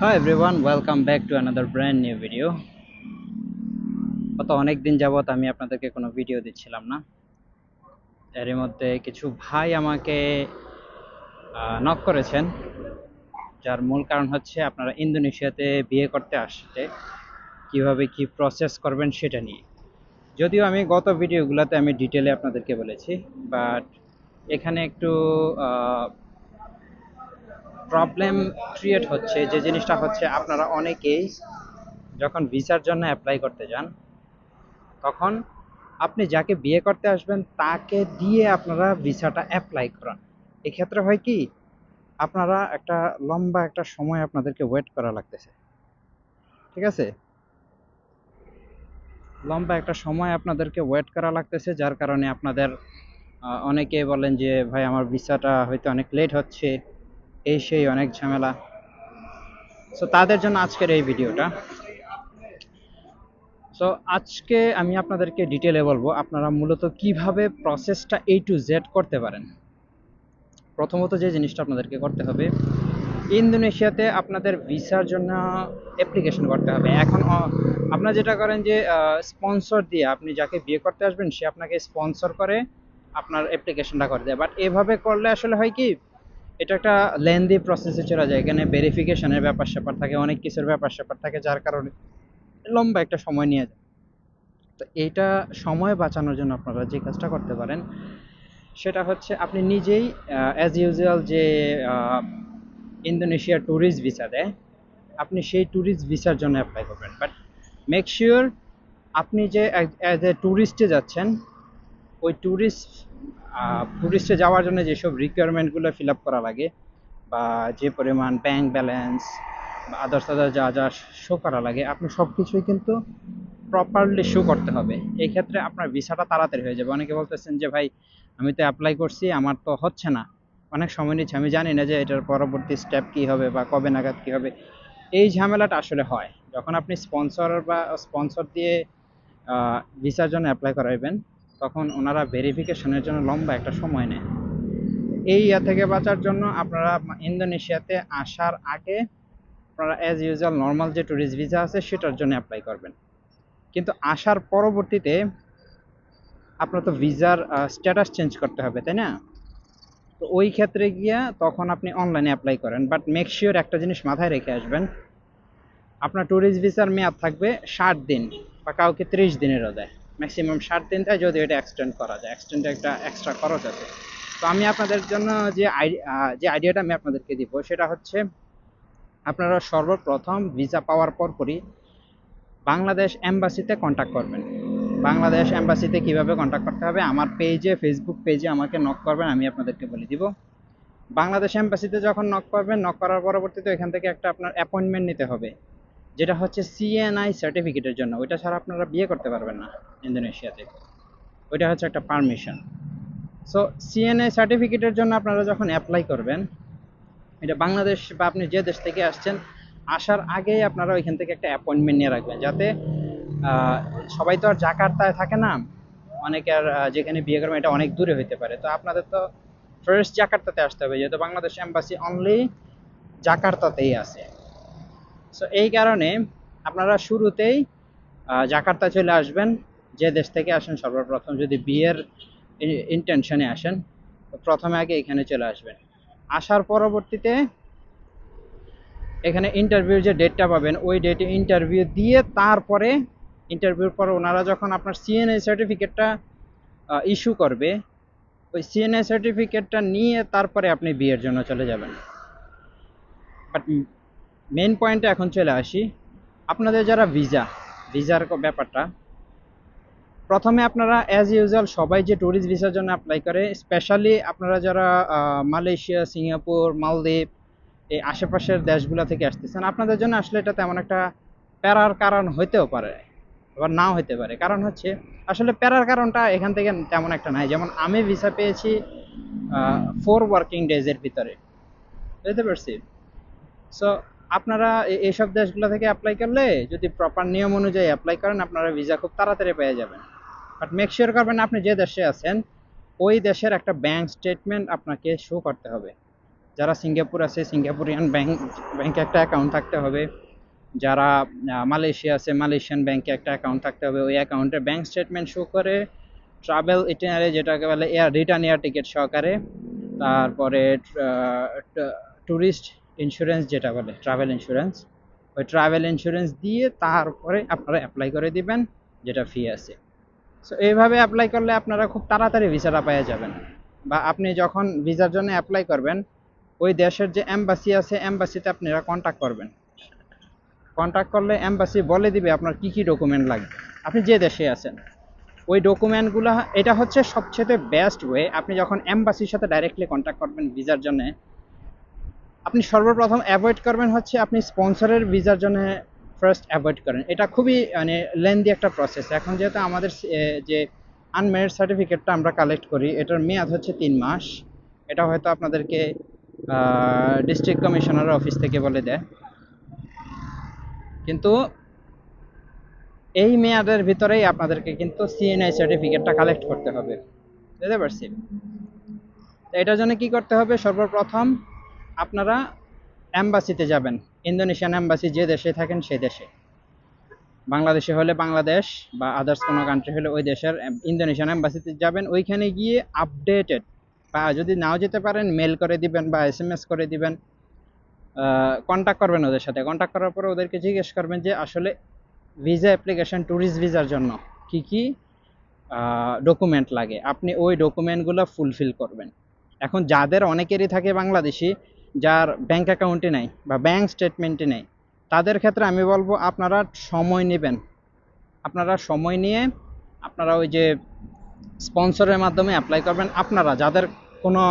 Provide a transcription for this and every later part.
Hi everyone welcome back to another brand new video গত অনেক দিন যাবত আমি আপনাদেরকে কোনো ভিডিও দিচ্ছিলাম না। এরই মধ্যে কিছু ভাই আমাকে নক করেছেন, যার মূল কারণ হচ্ছে আপনারা ইন্দোনেশিয়াতে বিয়ে করতে আসতে, কীভাবে কি প্রসেস করবেন সেটা নিয়ে। যদিও আমি গত ভিডিওগুলোতে আমি ডিটেলে আপনাদেরকে বলেছি বাট এখানে একটু প্রবলেম ক্রিয়েট হচ্ছে, যে জিনিসটা হচ্ছে আপনারা অনেকেই যখন ভিসার জন্য অ্যাপ্লাই করতে যান, তখন আপনি যাকে বিয়ে করতে আসবেন, তাকে দিয়ে আপনারা ভিসাটা অ্যাপ্লাই করান। এক্ষেত্রে হয় কি, আপনারা একটা লম্বা একটা সময় আপনাদেরকে ওয়েট করা লাগতেছে। ঠিক আছে? লম্বা একটা সময় আপনাদেরকে ওয়েট করা লাগতেছে, যার কারণে আপনাদের অনেকে বলেন যে, ভাই, আমার ভিসাটা হয়তো অনেক লেট হচ্ছে। এই সেই অনেক ঝামেলা। সো তাদের জন্য আজকের এই ভিডিওটা। সো আজকে আমি আপনাদেরকে ডিটেলে বলব, আপনারা মূলত কীভাবে প্রসেসটা এ টু জেড করতে পারেন। প্রথমত যে জিনিসটা আপনাদেরকে করতে হবে, ইন্দোনেশিয়াতে আপনাদের ভিসার জন্য অ্যাপ্লিকেশন করতে হবে। এখন আপনারা যেটা করেন যে স্পন্সর দিয়ে আপনি যাকে বিয়ে করতে আসবেন, সে আপনাকে স্পন্সর করে আপনার অ্যাপ্লিকেশনটা করে দেয়। বাট এভাবে করলে আসলে হয় কি এটা একটা লেন্দি প্রসেসে চলে যায়। এখানে ভেরিফিকেশনের ব্যাপার স্যাপার থাকে, অনেক কিছুর ব্যাপার স্যাপার থাকে, যার কারণে লম্বা একটা সময় নিয়ে যায়। তো এইটা সময় বাঁচানোর জন্য আপনারা যে কাজটা করতে পারেন, সেটা হচ্ছে আপনি নিজেই অ্যাজ ইউজুয়াল যে ইন্দোনেশিয়া ট্যুরিস্ট ভিসা দেয়, আপনি সেই ট্যুরিস্ট ভিসার জন্য অ্যাপ্লাই করবেন। বাট মেক শিওর আপনি যে অ্যাজ এ ট্যুরিস্টে যাচ্ছেন, ওই ট্যুরিস্ট ট্যুরিস্টে যাওয়ার জন্য যেসব রিকোয়ারমেন্টগুলো ফিল আপ করা লাগে বা যে পরিমাণ ব্যাংক ব্যালেন্স বা আদার্স আদার যা যা শো করা লাগে আপনি সব কিছুই কিন্তু প্রপারলি শো করতে হবে। এই ক্ষেত্রে আপনার ভিসাটা তাড়াতাড়ি হয়ে যাবে। অনেকে বলতেছেন যে, ভাই, আমি তো অ্যাপ্লাই করছি, আমার তো হচ্ছে না। অনেক সময় নিচ্ছে। আমি জানি না যে, এটার পরবর্তী স্টেপ কী হবে বা কবে নাগাদ কী হবে। এই ঝামেলাটা আসলে হয়। যখন আপনি স্পন্সর বা স্পন্সর দিয়ে ভিসার জন্য অ্যাপ্লাই করাইবেন তখন ওনারা ভেরিফিকেশনের জন্য লম্বা একটা সময় নেয়। এই ইয়া থেকে বাঁচার জন্য আপনারা ইন্দোনেশিয়াতে আসার আগে আপনারা অ্যাজ ইউজুয়াল নর্মাল যে ট্যুরিস্ট ভিসা আছে সেটার জন্য অ্যাপ্লাই করবেন। কিন্তু আসার পরবর্তীতে আপনার তো ভিসার স্ট্যাটাস চেঞ্জ করতে হবে, তাই না? তো ওই ক্ষেত্রে গিয়া তখন আপনি অনলাইনে অ্যাপ্লাই করেন। বাট মেক শিওর একটা জিনিস মাথায় রেখে আসবেন, আপনার ট্যুরিস্ট ভিসার মেয়াদ থাকবে ষাট দিন বা কাউকে ত্রিশ দিনেরও দেয়। ম্যাক্সিমাম দিন দেয় যদি এটা এক্সটেন্ড করা যায় এক্সটেন্ডে একটা এক্সট্রা খরচ আছে। তো আমি আপনাদের জন্য যে যে আইডিয়াটা আমি আপনাদেরকে দিব, সেটা হচ্ছে আপনারা সর্বপ্রথম ভিসা পাওয়ার পর পরপরই বাংলাদেশ এম্বাসিতে কন্ট্যাক্ট করবেন। বাংলাদেশ এম্বাসিতে কীভাবে কন্ট্যাক্ট করতে হবে, আমার পেজে ফেসবুক পেজে আমাকে নক করবেন, আমি আপনাদেরকে বলে দিব। বাংলাদেশ এম্বাসিতে যখন নক করবেন নক করার পরবর্তীতে এখান থেকে একটা আপনার অ্যাপয়েন্টমেন্ট নিতে হবে। যেটা হচ্ছে সিএনআই সার্টিফিকেটের জন্য, ওইটা ছাড়া আপনারা বিয়ে করতে পারবেন না ইন্দোনেশিয়াতে। ওইটা হচ্ছে একটা পারমিশন সো সিএনআই সার্টিফিকেটের জন্য আপনারা যখন অ্যাপ্লাই করবেন, এটা বাংলাদেশ বা আপনি যে দেশ থেকে আসছেন, আসার আগেই আপনারা ওইখান থেকে একটা অ্যাপয়েন্টমেন্ট নিয়ে রাখবেন, যাতে সবাই তো আর জাকার্তায় থাকে না। অনেকে আর যেখানে বিয়ে করবেন, এটা অনেক দূরে হইতে পারে। তো আপনাদের তো ফার্স্ট জাকার্তাতে আসতে হবে, যেহেতু বাংলাদেশ এম্বাসি অনলি জাকার্তাতেই আছে। সো এই কারণে আপনারা শুরুতেই জাকার্তা চলে আসবেন, যে দেশ থেকে আসেন সর্বপ্রথম। যদি বিয়ের ইন্টেনশনে আসেন প্রথমে আগে এখানে চলে আসবেন। আসার পরবর্তীতে এখানে ইন্টারভিউর যে ডেটটা পাবেন, ওই ডেটে ইন্টারভিউ দিয়ে তারপরে ইন্টারভিউর পর ওনারা যখন আপনার সিএনএ সার্টিফিকেটটা ইস্যু করবে, ওই সিএনএ সার্টিফিকেটটা নিয়ে তারপরে আপনি বিয়ের জন্য চলে যাবেন। বাট মেন পয়েন্টে এখন চলে আসি। আপনাদের যারা ভিসা ভিসার ব্যাপারটা, প্রথমে আপনারা অ্যাজ ইউজুয়াল সবাই যে ট্যুরিস্ট ভিসার জন্য অ্যাপ্লাই করে স্পেশালি আপনারা যারা মালয়েশিয়া, সিঙ্গাপুর, মালদ্বীপ, এই আশেপাশের দেশগুলো থেকে আসতেছেন, আপনাদের জন্য আসলে এটা তেমন একটা প্যারার কারণ হইতেও পারে, আবার নাও হইতে পারে। কারণ হচ্ছে, আসলে প্যারার কারণটা এখান থেকে তেমন একটা নাই। যেমন আমি ভিসা পেয়েছি ফোর ওয়ার্কিং ডেজের ভিতরে। বুঝতে পারছি? সো আপনারা এইসব দেশগুলো থেকে অ্যাপ্লাই করলে যদি প্রপার নিয়ম অনুযায়ী অ্যাপ্লাই করেন, আপনারা ভিসা খুব তাড়াতাড়ি পেয়ে যাবেন। বাট মেক শিওর করবেন আপনি যে দেশে আছেন, ওই দেশের একটা ব্যাংক স্টেটমেন্ট আপনাকে শো করতে হবে। যারা সিঙ্গাপুর আছে, সিঙ্গাপুরিয়ান ব্যাংক ব্যাংকে একটা অ্যাকাউন্ট থাকতে হবে। যারা মালয়েশিয়া আছে, মালয়েশিয়ান ব্যাংকে একটা অ্যাকাউন্ট থাকতে হবে। ওই অ্যাকাউন্টে ব্যাংক স্টেটমেন্ট শো করে ট্রাভেল ইটিনারি যেটাকে বলে এয়ার রিটার্ন এয়ার টিকিট সহকারে। তারপরে ট্যুরিস্ট ইন্স্যুরেন্স যেটা বলে ট্রাভেল ইন্স্যুরেন্স ওই ট্রাভেল ইন্স্যুরেন্স দিয়ে তারপরে আপনারা অ্যাপ্লাই করে দিবেন, যেটা ফি আছে। সো এইভাবে অ্যাপ্লাই করলে আপনারা খুব তাড়াতাড়ি ভিসাটা পেয়ে যাবেন। বা আপনি যখন ভিসার জন্য অ্যাপ্লাই করবেন, ওই দেশের যে এম্বাসি আছে এম্বাসিতে আপনারা কন্ট্যাক্ট করবেন। কন্ট্যাক্ট করলে এম্বাসি বলে দিবে আপনার কি কি ডকুমেন্ট লাগবে। আপনি যে দেশে আছেন, ওই ডকুমেন্টগুলো এটা হচ্ছে সবচেয়ে বেস্ট ওয়ে আপনি যখন এম্বাসির সাথে ডাইরেক্টলি কন্ট্যাক্ট করবেন ভিসার জন্য আপনি সর্বপ্রথম অ্যাভয়েড করবেন হচ্ছে আপনি স্পন্সরের ভিসার জন্য ফার্স্ট অ্যাভয়েড করেন। এটা খুবই মানে লেন্দি একটা প্রসেস এখন যেহেতু আমাদের যে আনমেরিড সার্টিফিকেটটা আমরা কালেক্ট করি, এটার মেয়াদ হচ্ছে তিন মাস। এটা হয়তো আপনাদেরকে ডিস্ট্রিক্ট কমিশনার অফিস থেকে বলে দেয়। কিন্তু এই মেয়াদের ভিতরেই আপনাদেরকে কিন্তু সিএনআই সার্টিফিকেটটা কালেক্ট করতে হবে। বুঝতে পারছি? এটার জন্য কি করতে হবে? সর্বপ্রথম আপনারা অ্যাম্বাসিতে যাবেন। ইন্দোনেশিয়ান অ্যাম্বাসি যে দেশে থাকেন সেই দেশে। বাংলাদেশে হলে বাংলাদেশ বা আদার্স কোনো কান্ট্রি হলে ওই দেশের ইন্দোনেশিয়ান অ্যাম্বাসিতে যাবেন। ওইখানে গিয়ে আপডেটেড বা যদি নাও যেতে পারেন মেল করে দিবেন বা এস এম এস করে দিবেন। কন্ট্যাক্ট করবেন ওদের সাথে। কন্ট্যাক্ট করার পরে ওদেরকে জিজ্ঞেস করবেন যে, আসলে ভিসা অ্যাপ্লিকেশন ট্যুরিস্ট ভিসার জন্য কি কি ডকুমেন্ট লাগে? আপনি ওই ডকুমেন্টগুলো ফুলফিল করবেন। এখন যাদের অনেকেরই থাকে বাংলাদেশি যার ব্যাংক অ্যাকাউন্টে নেই বা ব্যাংক স্টেটমেন্টে নেই, তাদের ক্ষেত্রে আমি বলব আপনারা সময় নেবেন। আপনারা সময় নিয়ে আপনারা ওই যে স্পন্সরের মাধ্যমে অ্যাপ্লাই করবেন। আপনারা, যাদের কোনো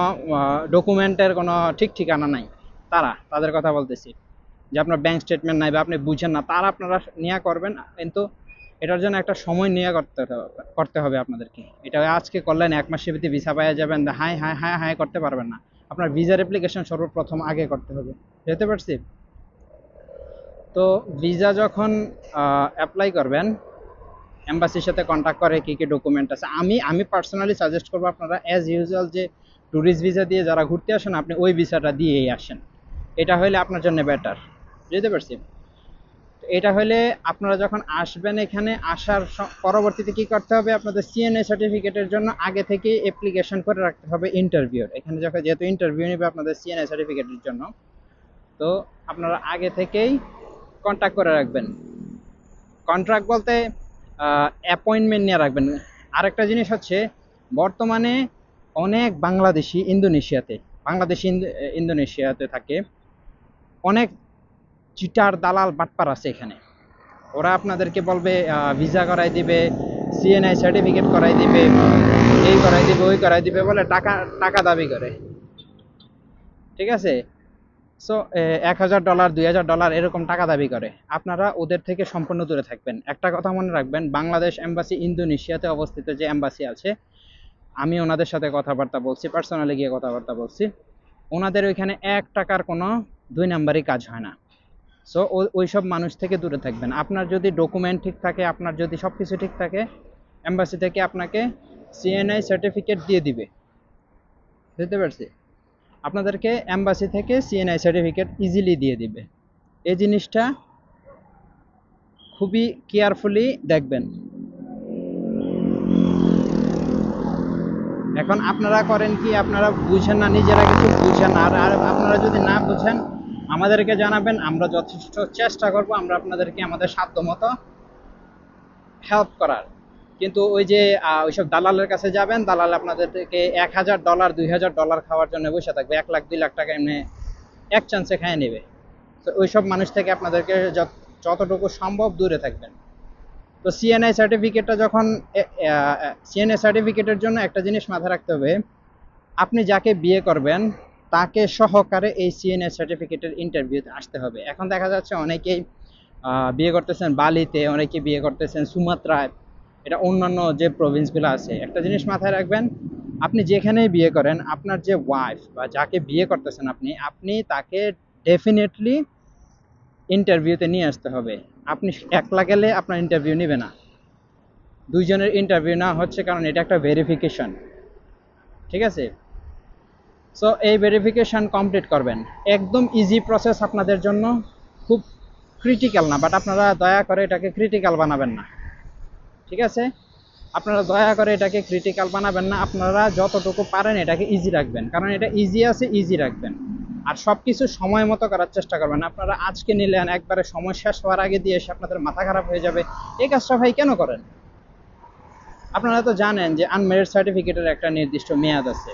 ডকুমেন্টের কোনো ঠিক ঠিকানা নাই, তারা, তাদের কথা বলতেছি, যে আপনার ব্যাংক স্টেটমেন্ট নাই বা আপনি বুঝেন না, তারা আপনারা নিয়ে করবেন। কিন্তু এটার জন্য একটা সময় নিয়ে করতে করতে হবে আপনাদেরকে। এটা আজকে করলেন, এক মাসের ভিতরে ভিসা পাওয়া যাবেন হাই হাই হাই হাই করতে পারবেন না। আপনার ভিজার অ্যাপ্লিকেশন সর্বপ্রথম আগে করতে হবে। বুঝতে পারছি? তো ভিসা যখন অ্যাপ্লাই করবেন এম্বাসির সাথে কন্ট্যাক্ট করে কী কী ডকুমেন্ট আছে। আমি আমি পার্সোনালি সাজেস্ট করব আপনারা অ্যাজ ইউজুয়াল যে ট্যুরিস্ট ভিসা দিয়ে যারা ঘুরতে আসেন, আপনি ওই ভিসাটা দিয়েই আসেন। এটা হলে আপনার জন্য বেটার বুঝতে পারছি? তো এটা হলে আপনারা যখন আসবেন এখানে, আসার পরবর্তীতে কি করতে হবে? আপনাদের সিএনএ সার্টিফিকেটের জন্য আগে থেকে অ্যাপ্লিকেশন করে রাখতে হবে ইন্টারভিউর এখানে যখন যেহেতু ইন্টারভিউ নেবে আপনাদের সিএনএ সার্টিফিকেটের জন্য, তো আপনারা আগে থেকেই কন্ট্যাক্ট করে রাখবেন। কন্ট্রাক্ট বলতে অ্যাপয়েন্টমেন্ট নিয়ে রাখবেন। আরেকটা জিনিস হচ্ছে, বর্তমানে অনেক বাংলাদেশি ইন্দোনেশিয়াতে, বাংলাদেশি ইন্দো- ইন্দোনেশিয়াতে থাকে। অনেক চিটার দালাল বাটপার আছে এখানে। ওরা আপনাদেরকে বলবে ভিসা করাই দিবে সিএনআই সার্টিফিকেট করাই দিবে, এই করাই দিবে, ওই করাই দিবে বলে টাকা টাকা দাবি করে। ঠিক আছে? সো এক হাজার ডলার, দুই হাজার ডলার এরকম টাকা দাবি করে। আপনারা ওদের থেকে সম্পূর্ণ দূরে থাকবেন। একটা কথা মনে রাখবেন, বাংলাদেশ এম্বাসি ইন্দোনেশিয়াতে অবস্থিত যে এম্বাসি আছে, আমি ওনাদের সাথে কথাবার্তা বলছি পার্সোনালি গিয়ে কথাবার্তা বলছি, ওনাদের ওইখানে এক টাকার কোনো দুই নাম্বারই কাজ হয় না। সো ওই সব মানুষ থেকে দূরে থাকবেন। আপনার যদি ডকুমেন্ট ঠিক থাকে, আপনার যদি সব কিছু ঠিক থাকে এম্বাসি থেকে আপনাকে সিএনআই সার্টিফিকেট দিয়ে দিবে। বুঝতে পারছি? আপনাদেরকে এম্বাসি থেকে সিএনআই সার্টিফিকেট ইজিলি দিয়ে দিবে। এই জিনিসটা খুবই কেয়ারফুলি দেখবেন। এখন আপনারা করেন কি, আপনারা বুঝেন না, নিজেরা কিছু বুঝেন আর আপনারা যদি না বুঝেন আমাদেরকে জানাবেন, আমরা যথেষ্ট চেষ্টা করব, আমরা আপনাদেরকে আমাদের সাধ্য মতো হেল্প করার। কিন্তু ওই যে ওইসব দালালের কাছে যাবেন, দালাল আপনাদেরকে এক হাজার ডলার দুই হাজার ডলার খাওয়ার জন্য বসে থাকবে। এক লাখ, দুই লাখ টাকা এমনি এক চান্সে খেয়ে নেবে। তো ওইসব মানুষ থেকে আপনাদেরকে যত- যতটুকু সম্ভব দূরে থাকবেন। তো সিএনআই সার্টিফিকেটটা যখন সিএনআই সার্টিফিকেটের জন্য একটা জিনিস মাথায় রাখতে হবে। আপনি যাকে বিয়ে করবেন তাকে সহকারে এই সিএনএ সার্টিফিকেটের ইন্টারভিউতে আসতে হবে। এখন দেখা যাচ্ছে অনেকেই বিয়ে করতেছেন বালিতে, অনেকে বিয়ে করতেছেন সুমাত্রায়। এটা অন্যান্য যে প্রভিন্সগুলো আছে। একটা জিনিস মাথায় রাখবেন, আপনি যেখানেই বিয়ে করেন, আপনার যে ওয়াইফ বা যাকে বিয়ে করতেছেন আপনি আপনি তাকে ডেফিনেটলি ইন্টারভিউতে নিয়ে আসতে হবে। আপনি একলা গেলে আপনার ইন্টারভিউ নেবে না। দুইজনের ইন্টারভিউ না হচ্ছে কারণ এটা একটা ভেরিফিকেশন ঠিক আছে? সো এই ভেরিফিকেশন কমপ্লিট করবেন। একদম ইজি প্রসেস আপনাদের জন্য, খুব ক্রিটিক্যাল না বাট আপনারা দয়া করে এটাকে ক্রিটিক্যাল বানাবেন না। ঠিক আছে? আপনারা দয়া করে এটাকে ক্রিটিক্যাল বানাবেন না, আপনারা যতটুকু পারেন এটাকে ইজি রাখবেন, কারণ এটা ইজি আছে ইজি রাখবেন। আর সব কিছু সময় মতো করার চেষ্টা করবেন, আপনারা আজকে নিলেন, একবারে সময় শেষ হওয়ার আগে দিয়ে এসে আপনাদের মাথা খারাপ হয়ে যাবে। এই কাজটা ভাই কেন করেন? আপনারা তো জানেন যে আনমেরিড সার্টিফিকেটের একটা নির্দিষ্ট মেয়াদ আছে।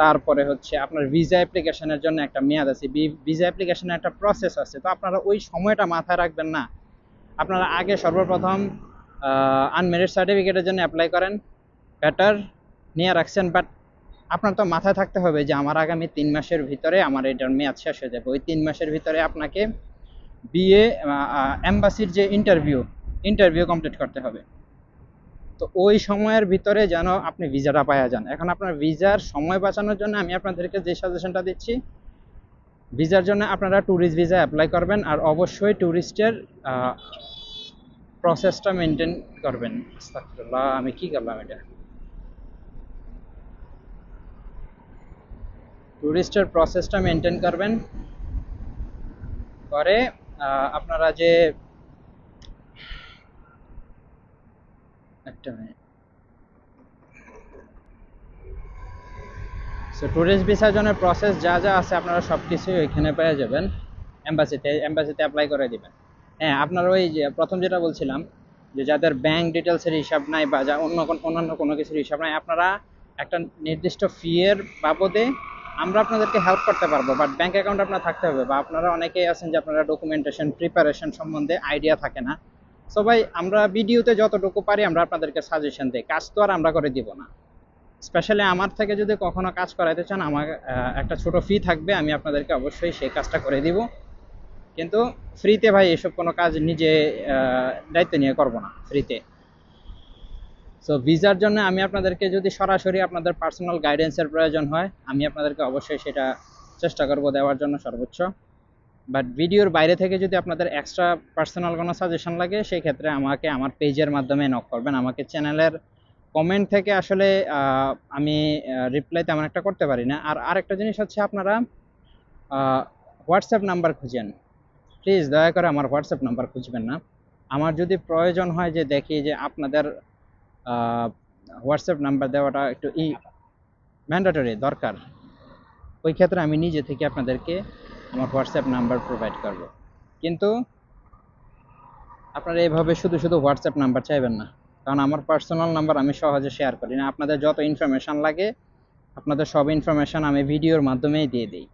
তারপরে হচ্ছে আপনার ভিসা অ্যাপ্লিকেশনের জন্য একটা মেয়াদ আছে। ভিসা অ্যাপ্লিকেশনের একটা প্রসেস আছে। তো আপনারা ওই সময়টা মাথায় রাখবেন না। আপনারা আগে সর্বপ্রথম আনমেরিড সার্টিফিকেটের জন্য অ্যাপ্লাই করেন। বেটার নিয়ে রাখছেন। বাট আপনার তো মাথায় থাকতে হবে যে আমার আগামী তিন মাসের ভিতরে আমার এটার মেয়াদ শেষ হয়ে যাবে। ওই তিন মাসের ভিতরে আপনাকে বিএ এম্বাসির যে ইন্টারভিউ ইন্টারভিউ কমপ্লিট করতে হবে। তো ওই সময়ের ভিতরে যেন আপনি ভিসাটা পাওয়া যান। এখন আপনার ভিসার সময় বাঁচানোর জন্য আমি আপনাদেরকে যে সাজেশনটা দিচ্ছি, ভিসার জন্য আপনারা ট্যুরিস্ট ভিসা অ্যাপ্লাই করবেন আর অবশ্যই ট্যুরিস্টের প্রসেসটা মেনটেন করবেন। আমি কি করলাম এটা? ট্যুরিস্টের প্রসেসটা মেনটেন করবেন। করে আপনারা যে একটা মিনিট সো ট্যুরিস্ট ভিসার জন্য প্রসেস যা যা আছে, আপনারা সব কিছুই ওইখানে পেয়ে যাবেন। এম্বাসিতে এম্বাসিতে অ্যাপ্লাই করে দিবেন। হ্যাঁ আপনার ওই যে, প্রথম যেটা বলছিলাম, যে যাদের ব্যাংক ডিটেলসের হিসাব নাই বা যা অন্য অন্যান্য কোনো কিছুর হিসাব নাই, আপনারা একটা নির্দিষ্ট ফি এর বাবদে আমরা আপনাদেরকে হেল্প করতে পারব বাট ব্যাংক অ্যাকাউন্ট আপনার থাকতে হবে, বা আপনারা অনেকেই আছেন যে আপনারা ডকুমেন্টেশন প্রিপারেশন সম্বন্ধে আইডিয়া থাকে না। সো ভাই, আমরা ভিডিওতে যতটুকু পারি আমরা আপনাদেরকে সাজেশন দিই। কাজ তো আর আমরা করে দিব না। স্পেশালি আমার থেকে যদি কখনো কাজ করাইতে চান, আমার একটা ছোট ফি থাকবে, আমি আপনাদেরকে অবশ্যই সেই কাজটা করে দিব। কিন্তু ফ্রিতে ভাই, এসব কোনো কাজ নিজে দায়িত্ব নিয়ে করব না ফ্রিতে সো ভিসার জন্য আমি আপনাদেরকে যদি সরাসরি আপনাদের পার্সোনাল গাইডেন্সের প্রয়োজন হয়, আমি আপনাদেরকে অবশ্যই সেটা চেষ্টা করব দেওয়ার জন্য সর্বোচ্চ। বাট ভিডিওর বাইরে থেকে যদি আপনাদের এক্সট্রা পার্সোনাল কোনো সাজেশন লাগে সেই ক্ষেত্রে আমাকে আমার পেজের মাধ্যমে নক করবেন। আমাকে চ্যানেলের কমেন্ট থেকে আসলে আমি রিপ্লাই তেমন একটা করতে পারি না। আর আরেকটা জিনিস হচ্ছে আপনারা হোয়াটসঅ্যাপ নাম্বার খুঁজেন। প্লিজ দয়া করে আমার হোয়াটসঅ্যাপ নাম্বার খুঁজবেন না। আমার যদি প্রয়োজন হয় যে দেখি যে আপনাদের হোয়াটসঅ্যাপ নাম্বার দেওয়াটা একটু ই ম্যান্ডেটরি দরকার, ওই ক্ষেত্রে আমি নিজে থেকে আপনাদেরকে আমার হোয়াটসঅ্যাপ নাম্বার প্রোভাইড করব। কিন্তু আপনারা এভাবে শুধু শুধু হোয়াটসঅ্যাপ নাম্বার চাইবেন না। কারণ আমার পার্সোনাল নাম্বার আমি সহজে শেয়ার করি না। আপনাদের যত ইনফরমেশান লাগে, আপনাদের সব ইনফরমেশান আমি ভিডিওর মাধ্যমেই দিয়ে দিই।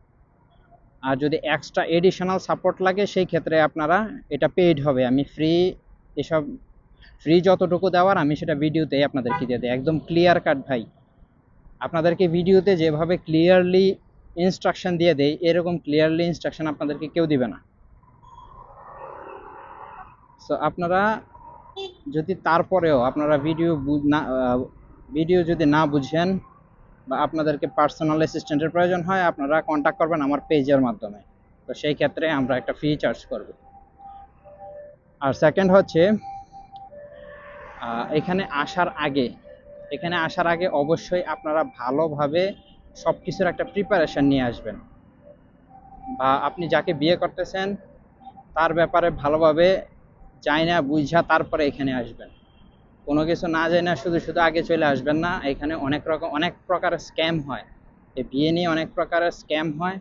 আর যদি এক্সট্রা এডিশনাল সাপোর্ট লাগে, সেই ক্ষেত্রে আপনারা এটা পেইড হবে। আমি ফ্রি এসব ফ্রি যতটুকু দেওয়ার, আমি সেটা ভিডিওতেই আপনাদেরকে দিয়ে দিই। একদম ক্লিয়ার কাট ভাই। আপনাদেরকে ভিডিওতে যেভাবে ক্লিয়ারলি ইনস্ট্রাকশন দিয়ে দেয় এরকম ক্লিয়ারলি ইনস্ট্রাকশন আপনাদেরকে কেউ দিবে না। সো আপনারা যদি তারপরেও আপনারা ভিডিও না ভিডিও যদি না বুঝেন বা আপনাদেরকে পার্সোনাল অ্যাসিস্ট্যান্টের প্রয়োজন হয়, আপনারা কন্ট্যাক্ট করবেন আমার পেজের মাধ্যমে। তো সেই ক্ষেত্রে আমরা একটা ফি চার্জ করব। আর সেকেন্ড হচ্ছে এখানে আসার আগে, এখানে আসার আগে অবশ্যই আপনারা ভালোভাবে সব কিছুর একটা প্রিপারেশন নিয়ে আসবেন। বা আপনি যাকে বিয়ে করতেছেন, তার ব্যাপারে ভালোভাবে জানি না বুঝা, তারপরে এখানে আসবেন। কোনো কিছু না জানি না শুধু শুধু আগে চলে আসবেন না, এখানে অনেক রকম অনেক প্রকারের স্ক্যাম হয়। এই বিয়ে নিয়ে অনেক প্রকারের স্ক্যাম হয়,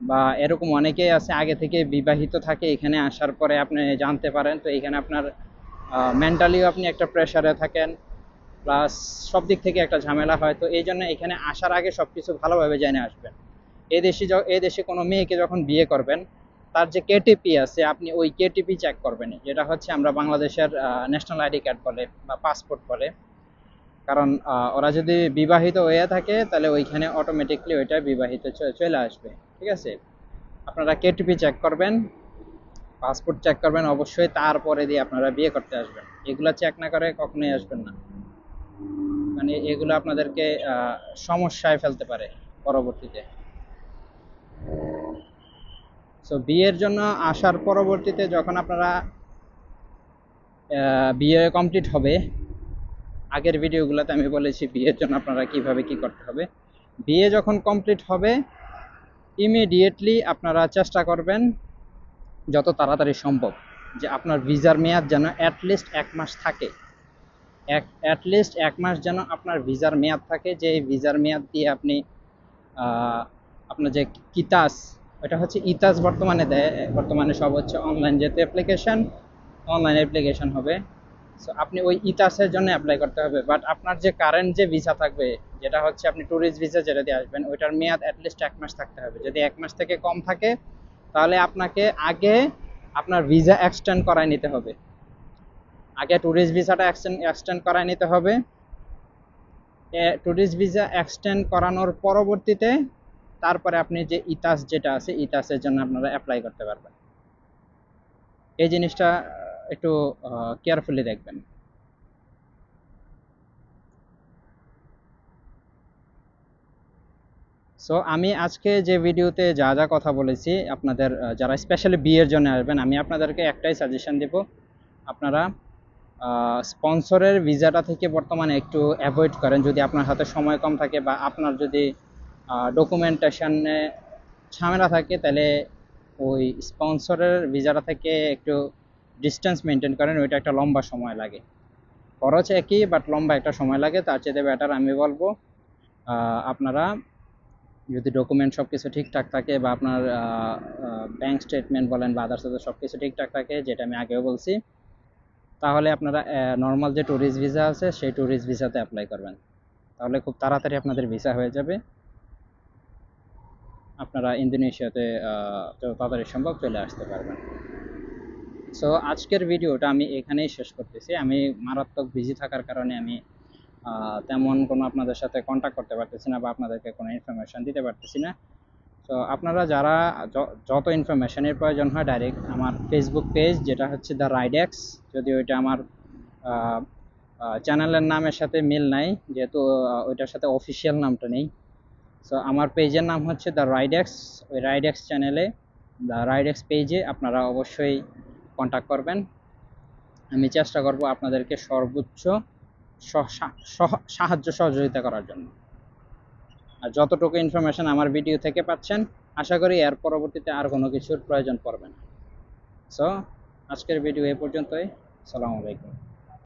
বা এরকম অনেকেই আছে, আগে থেকে বিবাহিত থাকে, এখানে আসার পরে আপনি জানতে পারেন, তো এখানে আপনার মেন্টালিও আপনি একটা প্রেশারে থাকেন। প্লাস সব দিক থেকে একটা ঝামেলা হয়। তো এই জন্য এখানে আসার আগে সব কিছু ভালোভাবে জেনে আসবেন। এই দেশে কোনো মেয়েকে যখন বিয়ে করবেন, তার যে কেটিপি আছে, আপনি ওই কেটিপি চেক করবেন যেটা হচ্ছে আমরা বাংলাদেশের ন্যাশনাল আইডি কার্ড বলে বা পাসপোর্ট বলে। কারণ ওরা যদি বিবাহিত হয়ে থাকে, তাহলে ওইখানে অটোমেটিকলি ওইটা বিবাহিত চলে আসবে। ঠিক আছে? আপনারা কেটিপি চেক করবেন পাসপোর্ট চেক করবেন, অবশ্যই তারপরে দিয়ে আপনারা বিয়ে করতে আসবেন। এগুলা চেক না করে কখনোই আসবেন না। মানে এগুলো আপনাদেরকে সমস্যায় ফেলতে পারে পরবর্তীতে। সো বিয়ের জন্য আসার পরবর্তীতে যখন আপনারা বিয়ে কমপ্লিট হবে, আগের ভিডিওগুলোতে আমি বলেছি বিয়ের জন্য আপনারা কীভাবে কি করতে হবে। বিয়ে যখন কমপ্লিট হবে ইমিডিয়েটলি আপনারা চেষ্টা করবেন যত তাড়াতাড়ি সম্ভব যে আপনার ভিসার মেয়াদ যেন অ্যাটলিস্ট এক মাস থাকে। এক অ্যাটলিস্ট এক মাস যেন আপনার ভিসার মেয়াদ থাকে, যে ভিসার মেয়াদ দিয়ে আপনি আপনার যে কিতাস ওটা হচ্ছে ইতাস বর্তমানে দেয়, বর্তমানে সব হচ্ছে অনলাইন যেহেতু অ্যাপ্লিকেশন অনলাইন অ্যাপ্লিকেশন হবে। সো আপনি ওই ইতাসের জন্য অ্যাপ্লাই করতে হবে। বাট আপনার যে কারেন্ট যে ভিসা থাকবে, যেটা হচ্ছে আপনি ট্যুরিস্ট ভিসা যেটা দিয়ে আসবেন, ওইটার মেয়াদ অ্যাটলিস্ট এক মাস থাকতে হবে। যদি এক মাস থেকে কম থাকে, তাহলে আপনাকে আগে আপনার ভিসা এক্সটেন্ড করায় নিতে হবে। আগে ট্যুরিস্ট ভিসাটা এক্সটেন্ড করায় নিতে হবে। ট্যুরিস্ট ভিসা এক্সটেন্ড করানোর পরবর্তীতে তারপরে আপনি যে ইতাস যেটা আছে, ইতাসের জন্য আপনারা অ্যাপ্লাই করতে পারবেন। এই জিনিসটা একটু কেয়ারফুলি দেখবেন। সো আমি আজকে যে ভিডিওতে যা যা কথা বলেছি, আপনাদের যারা স্পেশালি বিয়ের জন্য আসবেন, আমি আপনাদেরকে একটাই সাজেশন দেব। আপনারা স্পন্সরের ভিসাটা থেকে বর্তমানে একটু অ্যাভয়েড করেন। যদি আপনার হাতে সময় কম থাকে বা আপনার যদি ডকুমেন্টেশনে ঝামেলা থাকে, তাহলে ওই স্পন্সরের ভিসাটা থেকে একটু ডিস্টেন্স মেনটেন করেন। ওইটা একটা লম্বা সময় লাগে। খরচ একই, বাট লম্বা একটা সময় লাগে। তার চেয়ে বেটার আমি বলব আপনারা যদি ডকুমেন্ট সব কিছু ঠিকঠাক থাকে বা আপনার ব্যাংক স্টেটমেন্ট বলেন বা আদার্স সব কিছু ঠিকঠাক থাকে, যেটা আমি আগেও বলছি তাহলে আপনারা নর্মাল যে ট্যুরিস্ট ভিসা আছে, সেই ট্যুরিস্ট ভিসাতে অ্যাপ্লাই করবেন। তাহলে খুব তাড়াতাড়ি আপনাদের ভিসা হয়ে যাবে। আপনারা ইন্দোনেশিয়াতে তাড়াতাড়ি সম্ভব চলে আসতে পারবেন। সো আজকের ভিডিওটা আমি এখানেই শেষ করতেছি। আমি মারাত্মক বিজি থাকার কারণে আমি তেমন কোনো আপনাদের সাথে কন্ট্যাক্ট করতে পারতেছি না বা আপনাদেরকে কোনো ইনফরমেশন দিতে পারতেছি না। তো আপনারা যারা যত ইনফরমেশনের প্রয়োজন হয় ডাইরেক্ট আমার ফেসবুক পেজ যেটা হচ্ছে দ্য রাইডেক্স যদি ওইটা আমার চ্যানেলের নামের সাথে মিল নাই, যেহেতু ওইটার সাথে অফিসিয়াল নামটা নেই। সো আমার পেজের নাম হচ্ছে দ্য রাইডেক্স ওই রাইডেক্স চ্যানেলে দ্য রাইডেক্স পেজে আপনারা অবশ্যই কন্ট্যাক্ট করবেন। আমি চেষ্টা করব আপনাদেরকে সর্বোচ্চ সাহায্য সহযোগিতা করার জন্য। আর যতটুকু ইনফরমেশন আমার ভিডিও থেকে পাচ্ছেন, আশা করি এর পরবর্তীতে আর কোনো কিছুর প্রয়োজন পড়বে না। সো আজকের ভিডিও এ পর্যন্তই। সালামু আলাইকুম।